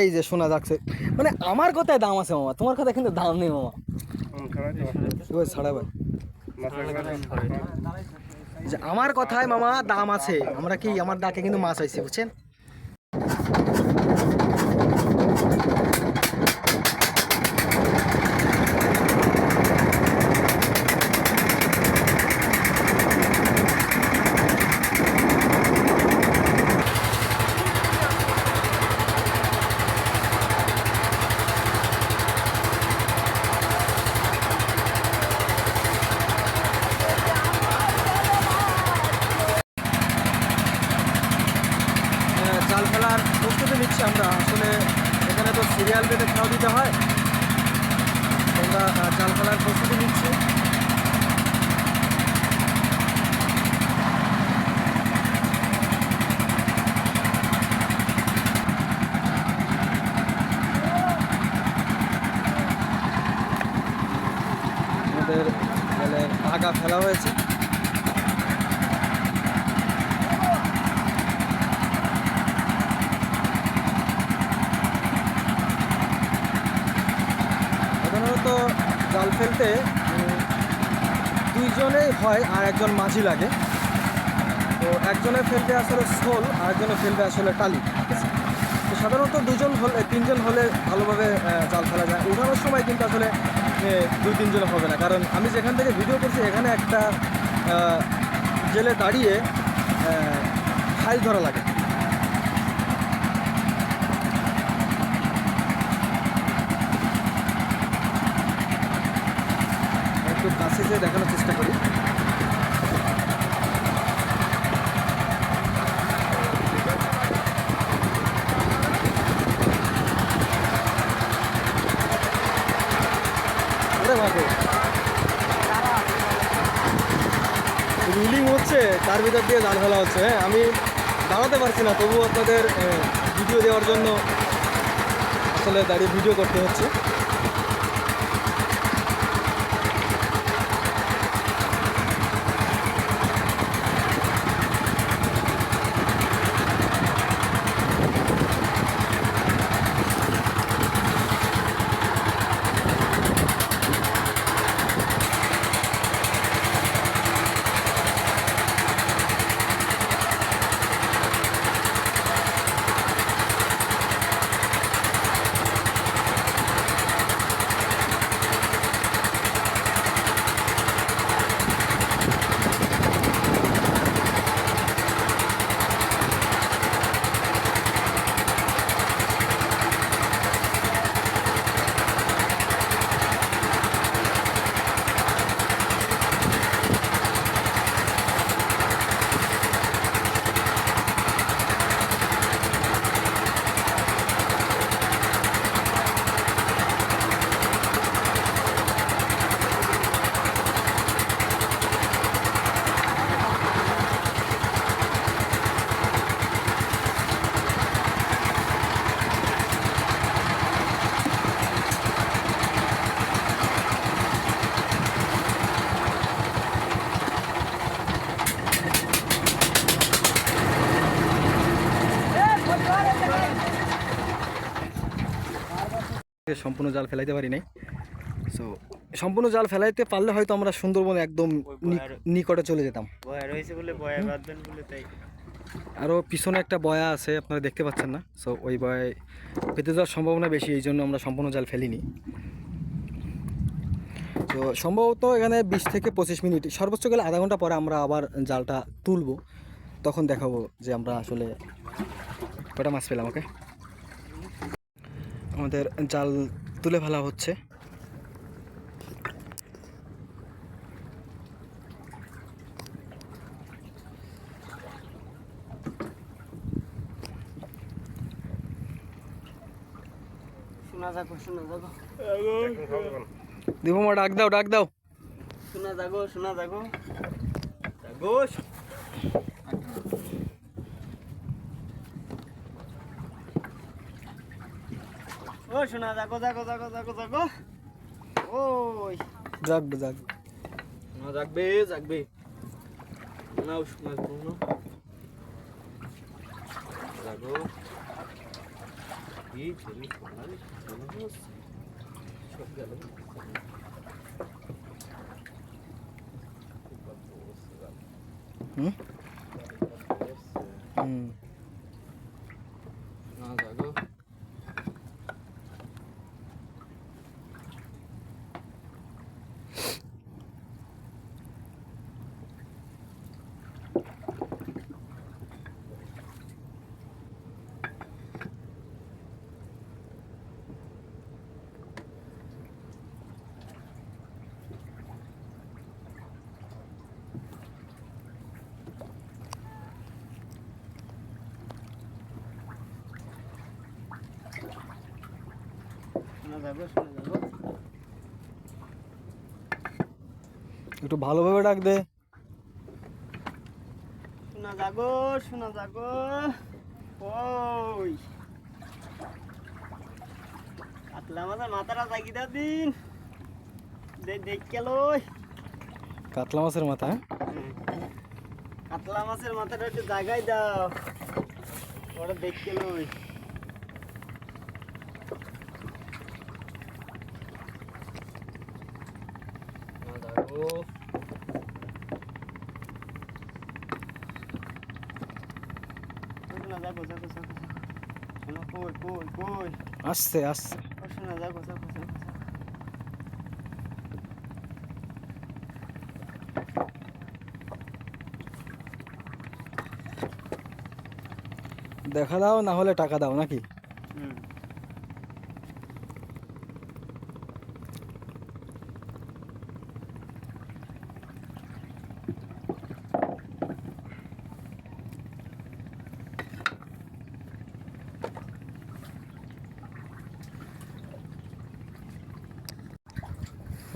এই যে শোনা যাচ্ছে। মানে আমার কথায় দাম আছে মামা, তোমার কথায় কিন্তু দাম নেই মামা। যে আমার কথায় মামা দাম আছে, আমরা কি, আমার ডাকে কিন্তু মাছ হয়েছে বুঝছেন আহ, জাল ফেলার প্রস্তুতি নিচ্ছি আমরা আসলে এখানে তো সিরিয়াল বেঁধে খাওয়া দিতে হয় তো আমরা আহ, জাল ফেলার প্রস্তুতি নিচ্ছি আমাদের জালের আগা ফেলা হয়েছে সাধারণত জাল ফেলতে উম, দুইজনেই হয় মাঝি লাগে। তো একজনে ফেলবে আসলে শোল আর একজনে ফেলবে আসলে টালি। তো সাধারণত দুজন হলে, তিনজন হলে ভালোভাবে জাল ফেলা যায়। উঠানোর সময় কিন্তু আসলে দুই, তিনজন হবে না। কারণ আমি যেখান থেকে ভিডিও করছি, এখানে একটা জেলে দাঁড়িয়ে হাইল ধরা লাগে। একটু কাছে যেয়ে দেখানোর চেষ্টা করি ওরে বাপরে রিলিং হচ্ছে তার ভিতর দিয়ে জাল ফেলা হচ্ছে। হ্যাঁ আমি দাঁড়াতে পারছি না তবু আপনাদের ভিডিও দেওয়ার জন্য আসলে দাঁড়িয়ে ভিডিও করতে হচ্ছে। সম্পূর্ণ জাল ফেলাইতে পারি নাই। সো সম্পূর্ণ জাল ফেলাইতে পারলে হয়তো আমরা সুন্দরবনে একদম নিকটে চলে যেতাম। বয়া বয়া আরও পিছনে একটা বয়া আছে আপনারা দেখতে পাচ্ছেন না। সো ওই বয়ায় পেতে যাওয়ার সম্ভাবনা বেশি এই জন্য আমরা সম্পূর্ণ জাল ফেলিনি। তো সম্ভবত এখানে বিশ থেকে পঁচিশ মিনিট সর্বোচ্চ গেলে আধা ঘণ্টা পরে আমরা আবার জালটা তুলবো। তখন দেখাবো যে আমরা আসলে কটা মাছ পেলাম ওকে আমাদের জাল তুলে ফেলা হচ্ছে। দীপমা ডাক দাও ডাক দাও। শোনা যাগো শোনা যাগো যাগো ও শোনা যাগো যাগো যাগো যাগো যাগো ওই। জাগবে জাগ না জাগবে জাগবে। নাও মাছ বলো জাগো। হুম। হুম না জাগো শোনা যাব শোনা যাব একটু ভালোভাবে ডাক দে। শোনা যাগো শোনা যাগো। ওই। কাতলা মাছের মাথাটা জাগি দাও দিন? দেখ গেল কাতলা মাছের মাথা হ্যাঁ? কাতলা মাছের মাথাটা একটু জাগাই দাও। ওটা দেখ গেল আসছে আসছে। দেখা দাও না হলে টাকা দাও নাকি হুম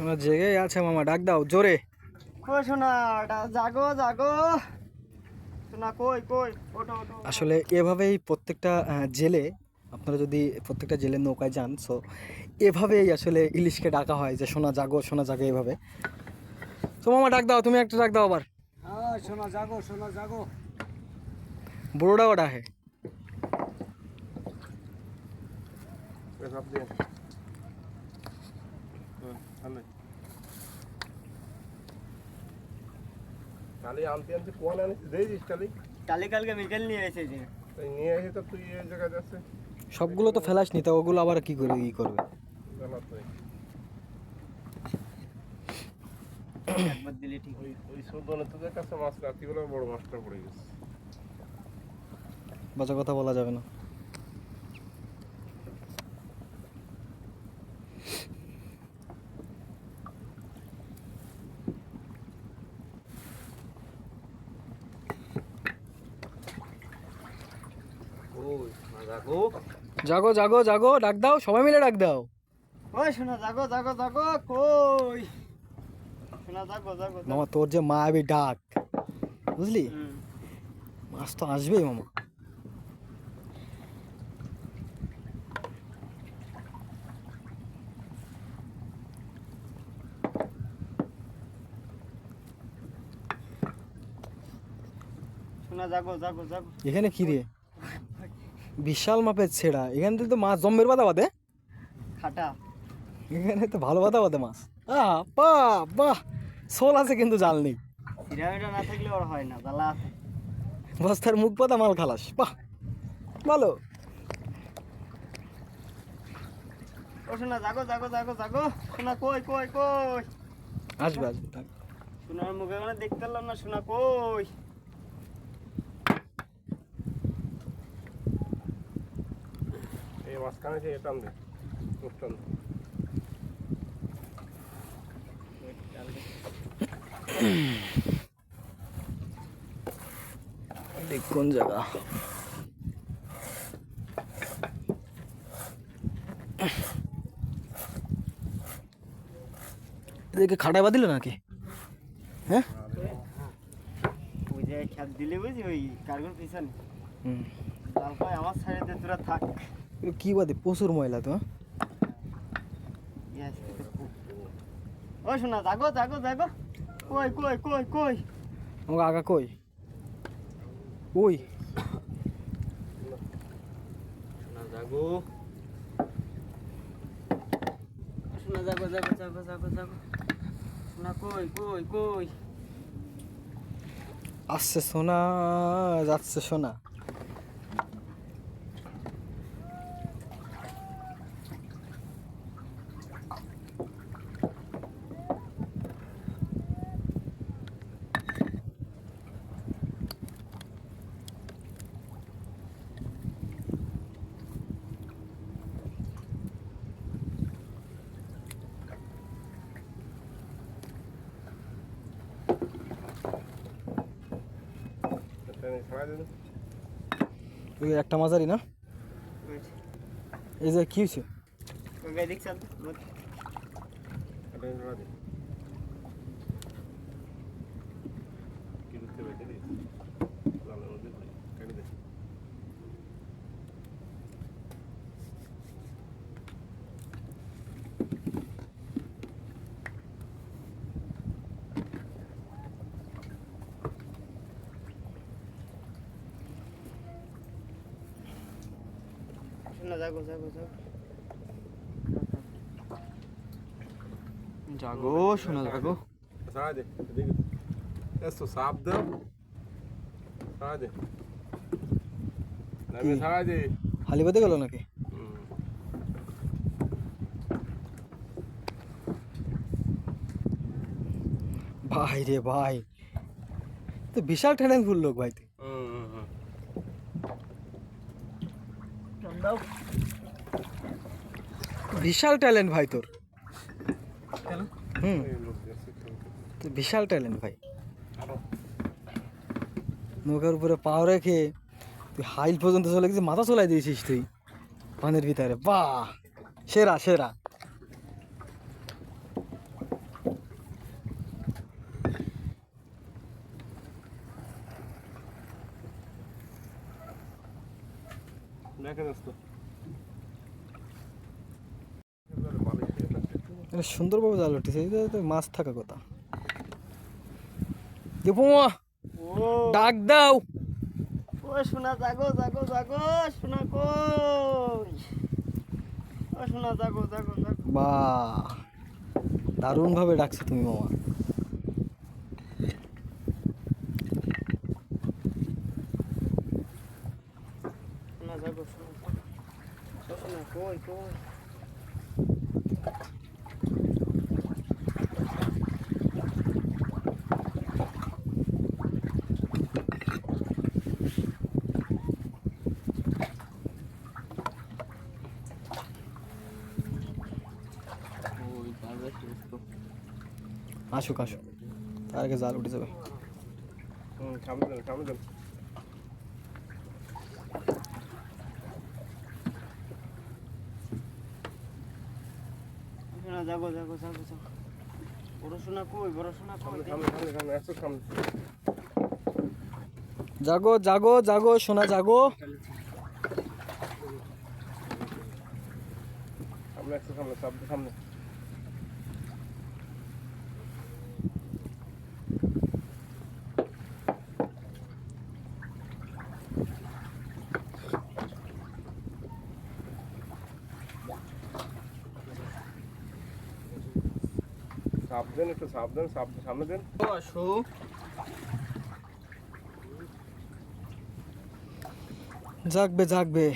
তোমার জেগে আছে মামা ডাক দাও জোরে। ও শোনা জাগো জাগো। শোনা কই কই? ওটো ওটো আসলে এভাবেই প্রত্যেকটা জেলে আপনারা যদি প্রত্যেকটা জেলে নৌকায় যান সো এভাবেই আসলে ইলিশকে ডাকা হয় যে সোনা জাগো সোনা জাগো এভাবে। তো মামা ডাক দাও তুমি একটা ডাক দাও আবার। হ্যাঁ শোনা জাগো শোনা জাগো। বুড়োটাও ডাকে কালি আনতে আনতে কোয়ান আনিস দিয়েছিস কালি? কালি কালকে বিকেল নিয়ে এসেছে। তাই নিয়ে এসে তো তুই এই জায়গায় যাচ্ছে। সবগুলো তো ফেলাস নি তো ওগুলো আবার কি করে ই করবে? জানা তুই একবার দিলে ঠিক ওই ওই সৌদনে তোদের কাছে মাছ রাত্রিবেলা বড় মাছটা পড়ে গেছে। বাজে কথা বলা যাবে না ওই শোনা জাগো জাগো জাগো জাগো ডাক দাও সবাই মিলে ডাক দাও। ওই শোনা জাগো জাগো জাগো কই? শোনা জাগো জাগো। মামা তোর যে মায়াবী ডাক বুঝলি? মাছ তো আসবেই মামা। শোনা জাগো জাগো জাগো। এখানে কি রে? বিশাল মাপের ছেড়া। এখান থেকে তো মাছ জম্মের বাদা বাদে। খাটা। এখানে তো ভালো বাদা বাদে মাছ। আহ বাহ বাহ। শোল আছে কিন্তু জাল নেই। না থাকলে ওর হয় না জ্বালা আছে। বস্তার মুখ পাতা মাল খালাস। বাহ ভালো। ও শোনা জাগো জাগো জাগো জাগো। শোনা কই কই কই? আসবে আসবে থাক। শোনার মুখে দেখতে পারলাম না শোনা কই? মাঝখানে যে এটা দে অনুষ্ঠান দেখ কোন জায়গা এদিকে খাটাই বাদিল নাকি হ্যাঁ ওই যে খেত দিলে বুঝি ওই কার্গোর পিছনে হুম জাল পায় আমার সাইডে দিয়ে তোরা থাক এগুলো কি বাদে? প্রচুর ময়লা তো হ্যাঁ? ওই শোনা জাগো যাগো জাগো। কই কই কই কই? ও আগা কই? ওই শোনা জাগো। শোনা জাগো জাগো জাগো জাগো জাগো। শোনা কই কই কই? আসছে সোনা যাচ্ছে সোনা। একটা মাঝারি না? এই যে কি হয়েছে ওই গাড়ি দেখছেন ট্রেনে ছাড়া দিন কি করতে বেঁচে দিই লালের মধ্যে কেটে দে শোনা যাগো জাগো সোনা জাগো ছাড়া দে এদিকে এসো সাপ দাও নামে বাদে গেল নাকি ভাই রে ভাই তো বিশাল ট্যালেন্টফুল লোক ভাই তুই হুম হুম হুম দাও বিশাল ট্যালেন্ট ভাই তোর। হুম। বিশাল ট্যালেন্ট ভাই। নৌকার উপরে পাও রেখে তুই হাইল পর্যন্ত চলে গেছিস মাথা চলাই দিয়েছিস তুই। পানের ভিতরে। বাহ! সেরা সেরা দেখেন আসতো এটা সুন্দরভাবে জাল উঠেছে। মাছ থাকা কথা। দেবমা ডাক দাও। ও শোনা জাগো জাগো জাগো শোনা কই? ও শোনা জাগো জাগো জাগো। বাহ দারুণভাবে ডাকছো তুমি মামা শোনা জাগো শোনা কই কই? আসুক আসুক তার আগে জাল উঠে যাবে হুম সামনে দেন সামনে দেন জাগো জাগো জাগো জাগো পড়াশোনা শোনা কই পড়াশোনা কই? সামনে সামনে সামনে সামনে সামনে। জাগো জাগো জাগো সোনা জাগো। আমরা একটু সামনে সামনে। সাপ দেন একটু সাপ দেন সাপ সামনে দেন। আসো। জাগবে জাগবে।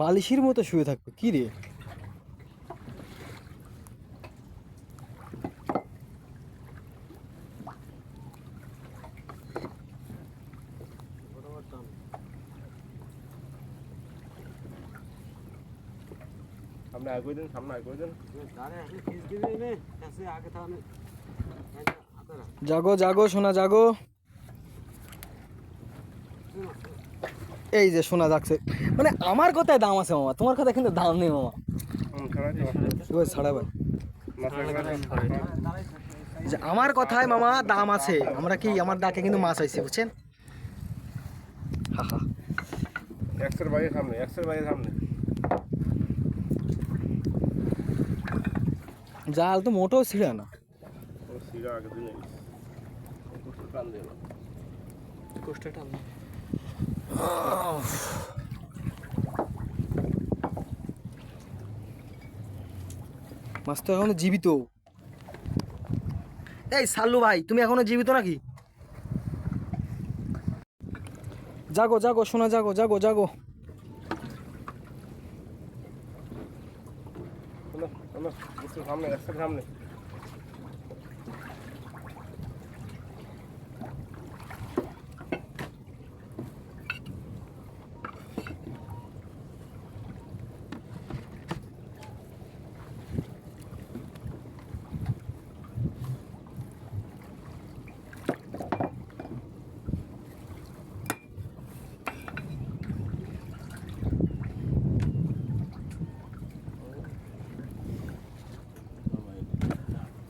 বালিশের মতো শুয়ে থাকবে। কি রে? সামনে আগে দেন সামনে আগে দেন। জাগো জাগো সোনা জাগো। এই যে সোনা জাগছে। মানে আমার কথায় দাম আছে মামা তোমার কথায় কিন্তু দাম নেই মামা। ছাড়া ভাই। যে আমার কথায় মামা দাম আছে আমরা কি আমার ডাকে কিন্তু মাছ হয়েছে বুঝছেন? হা হা। একশের বাইরে সামনে একশের বাইরে সামনে। জাল তো মোটেও ছিঁড়ে না। মাছ তো এখনও জীবিত। এই সাল্লু ভাই তুমি এখনও জীবিত নাকি? জাগো জাগো শোনা জাগো জাগো জাগো শোনো শোনো একটু সামনে একসাথে সামনে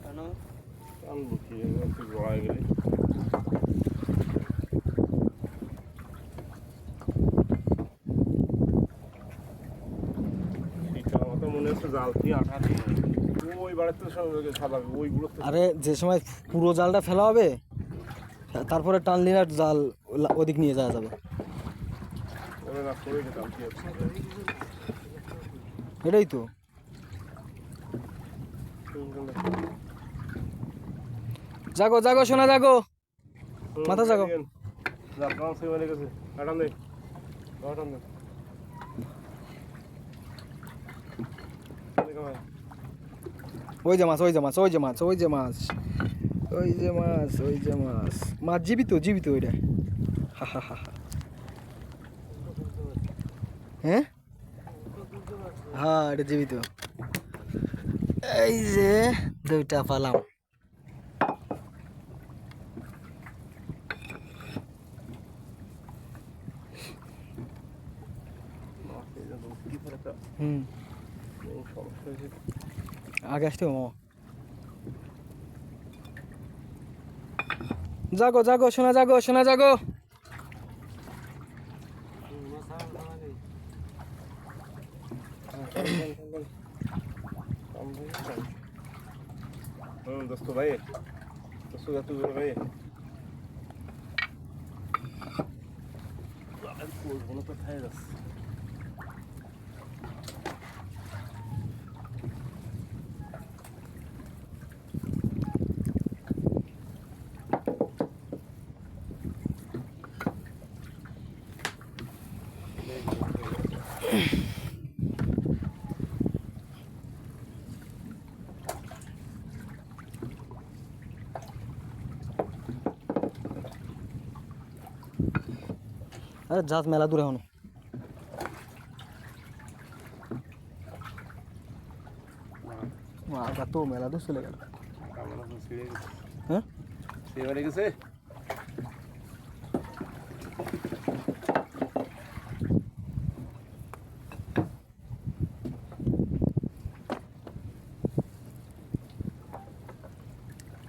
কেন টানবো কি একটু গড়ায় গেলে শীতকাল মতো মনে হচ্ছে জাল দিয়ে আঠা দিয়ে ওই বাড়িতে সব সাদা ওইগুলো তো। আরে যে সময় পুরো জালটা ফেলা হবে তারপরে টানলি জাল ওদিক নিয়ে যাওয়া যাবে। এটাই তো। জাগো জাগো শোনা জাগো। মাথা জাগাও। জাল কাম সে মানে গেছে কাটান দে কাটান দে কামাই ওই যে মাছ, ওই যে মাছ, ওই যে মাছ, ওই যে মাছ, ওই যে মাছ, ওই যে মাছ। মাছ জীবিত জীবিত ওইটা। হা হা। হ্যাঁ? হ্যাঁ এটা জীবিত। এই যে দুইটা পালাম। হুম। আগে আসতে মামা জাগো জাগো শোনা জাগো শোনা জাগো। দোস্ত ভাই। দোস্ত যা তুই ভাই। কোনো যাচ্ছে আরে জাত মেলা দূরে হনো। তো মেলা দূর চলে গেল? হ্যাঁ? গেছে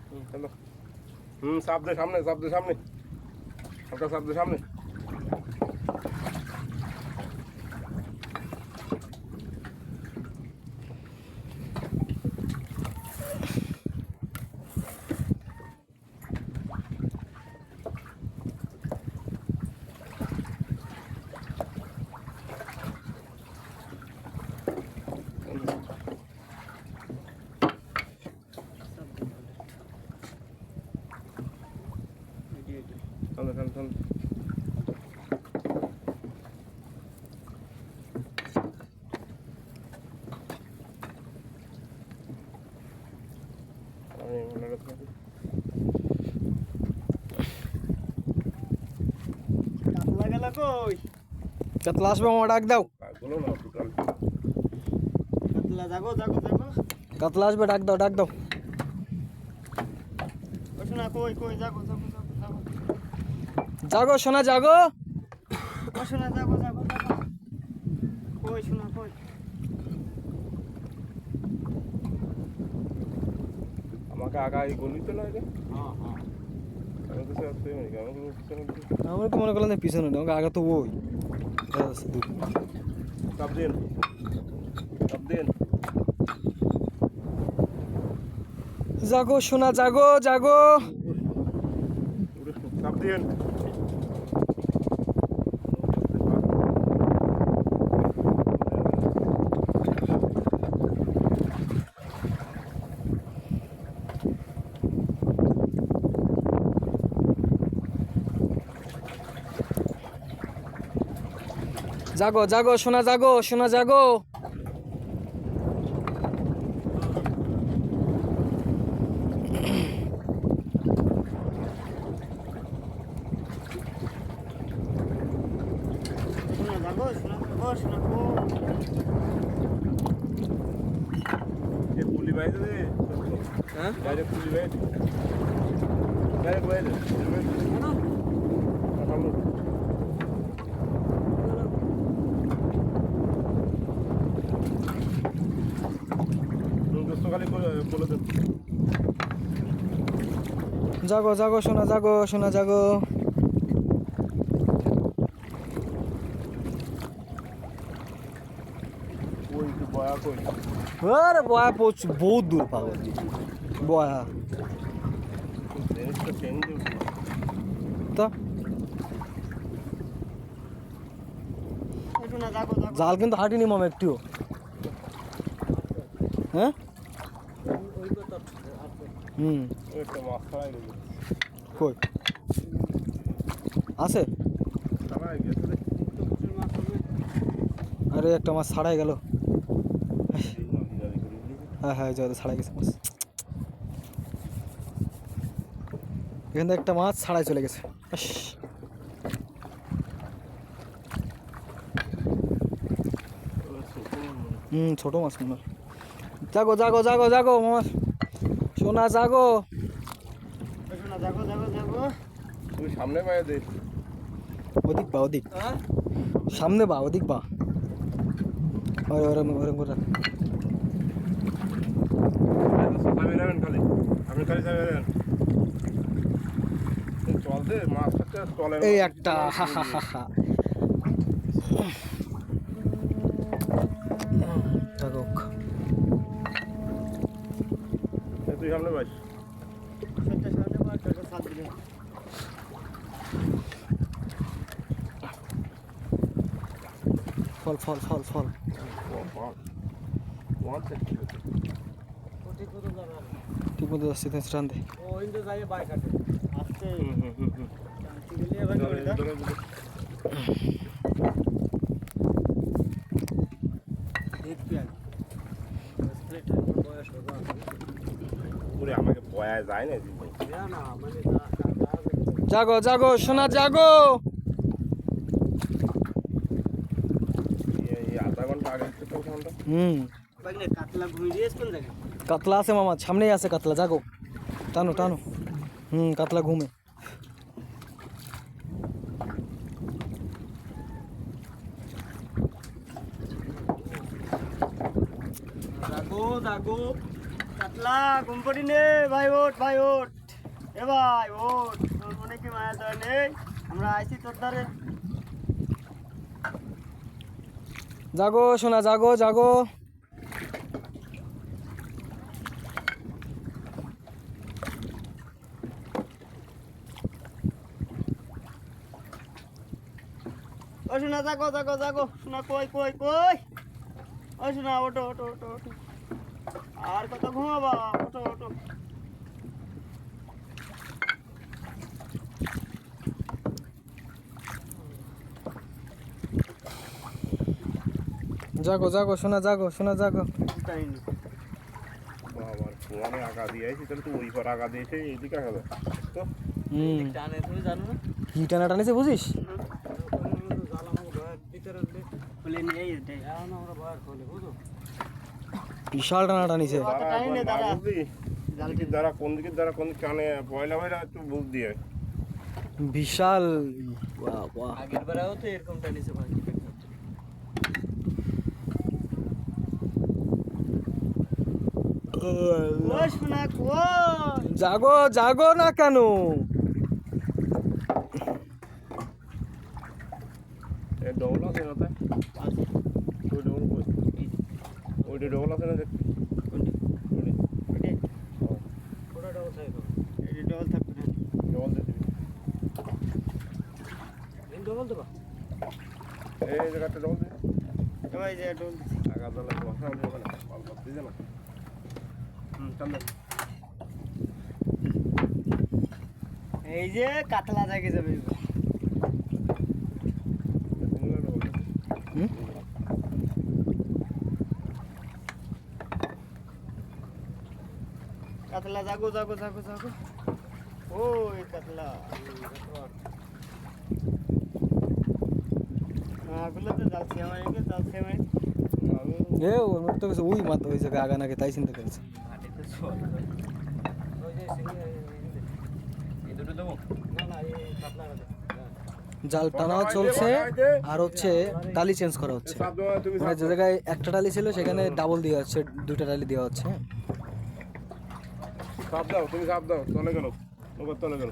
হুম, চলো। সামনে চাপ সামনে। হালকা সামনে সামনে সামনে সামনে আমি মনে রাখছি কাতলা গেল কই? কাতলা আসবে মামা ডাক দাও। কাতলা জাগো জাগো জাগো। কাতলা আসবে ডাক দাও ডাক দাও। শোনা কই কই জাগো জাগো জাগো জাগো। জাগো শোনা জাগো। শোনা জাগো জাগো জাগো। কই শোনা কই? আমাকে আগা গলি তো রে। হ্যাঁ হ্যাঁ। আমাকে তো মনে করলাম যে পিছনে আমাকে আগে তো ওই। দিন দিন জাগো সোনা জাগো জাগো। কাপ চাপ জাগো জাগো শোনা জাগো শোনা জাগো শোনা জাগো শোনা জাগো শোনা কো এ পুলি বাইরে দে হ্যাঁ ডাইরেক্ট পুলি বাইরে ডাইরেক্ট বাইরে খালি বলে দেন জাগো জাগো সোনা জাগো সোনা জাগো। আরে বয়া প্রচুর বহুত দূর পাবো বয়া। তা? শোনা জাল কিন্তু হাঁটিনি মাম একটিও। হ্যাঁ? হুম একটা মাছ ছাড়াই গেছে কই আছে আরে, একটা মাছ ছাড়াই গেল। হ্যাঁ হ্যাঁ যাতে ছাড়াই গেছে মাছ এখান থেকে একটা মাছ ছাড়াই চলে গেছে। হুম, ছোট মাছ মনে হয়। জাগো জাগো জাগো জাগো, মামা সোনা, জাগো এই শোনা জাগো জাগো জাগো তুই সামনে পায়ে দে ওদিক বা ওদিক। সামনে বা ওদিক বা। ওই ওরম ওরম করে খালি। আপনি খালি যাবেন চল দে মাছটা চলে এই একটা হা হা হা হা। জাগোক তুই সামনে সেটা সাথে পার করে সাত দিলে ফল ফল ফল ফল। ঠিক মতো যাচ্ছি তাই স্টান দে জাগো জাগো সোনা জাগো এই আধা ঘণ্টা আগে থেকে ফোনটা হুম। বাগলে কাতলা ঘুমিয়ে দিয়েছ কোন জায়গায় কাতলা আছে মামা সামনেই আছে কাতলা জাগো। টানো টানো। হুম কাতলা ঘুমে। জাগো জাগো। কাতলা ঘুম পড়ি নে ভাই ওঠ ভাই ওঠ। এ ভাই ওঠ। তোর মনে কি মায়া দয় নেই? আমরা আইছি তোর ধারে জাগো সোনা জাগো জাগো। জাগো জাগো কই কই ওটো আর কত ঘুমাবা? ওটো ওটো জাগো জাগো শোনা জাগো শোনা জাগো। আমার ফোনে আগা দিয়ে আইছি তাহলে তুই ওই পর আগা দিয়েছে এইদিকে আগা তো? হুম। জানে তুমি জানো না কি টানা টানিছে বুঝিস? বিশাল টানা টানিছে। দ্বারা কোন দিকের দ্বারা কোন কানে পয়লা একটু বুঝ দিয়ে। বিশাল। আগের তো এরকম টানিছে ভাই। জাগো জাগো না কেন? ডবল আছে না তাই? এই জায়গাটা ডবল দিচ্ছি ভাই যে ডবল আগা দলা কথা বলব এই যে কাতলা জাগে যাবে কাতলা, জাগো জাগো জাগো জাগো। ওই কাতলা। এ, ওর তো ওই জায়গায় আগা নাকি তাই চিন্তা করেছে। জাল টানাও চলছে আর হচ্ছে টালি চেঞ্জ করা হচ্ছে। মানে যে জায়গায় একটা টালি ছিল সেখানে ডাবল দেওয়া হচ্ছে দুইটা টালি দেওয়া হচ্ছে। সাপ দাও তুমি সাপ দাও চলে গেল চলে গেল।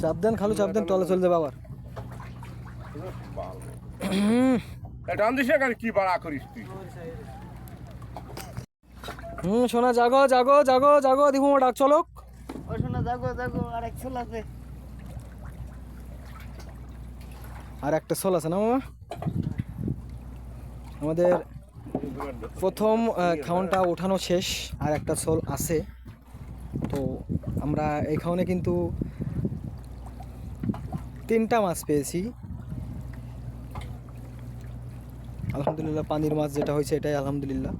চাপ দেন খালু চাপ দেন টলে চলে যাবে আবার। এটা আন দিছে কি বাড়া করিস তুই? হুম শোনা জাগো জাগো জাগো জাগো দিব ডাক চলক ও শোনা জাগো জাগো আর এক ছোল আছে আর একটা সোল আছে না মামা? আমাদের প্রথম খাওয়ানটা ওঠানো শেষ আর একটা সোল আছে। তো আমরা এই খাওয়ানে কিন্তু তিনটা মাছ পেয়েছি। আলহামদুলিল্লাহ পানির মাছ যেটা হয়েছে এটাই আলহামদুলিল্লাহ।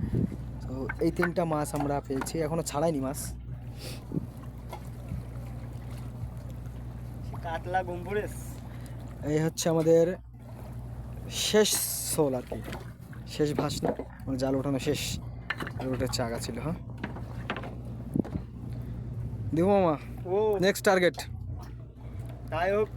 তো এই তিনটা মাছ আমরা পেয়েছি এখনও ছাড়াইনি মাছ। কাতলা গম্বুরেস এই হচ্ছে আমাদের শেষ সোল আর কি শেষ ভাসনা। মানে জাল ওঠানো শেষ রোডের চাকা ছিল হ্যাঁ? দিব মামা ও। নেক্সট টার্গেট যাই হোক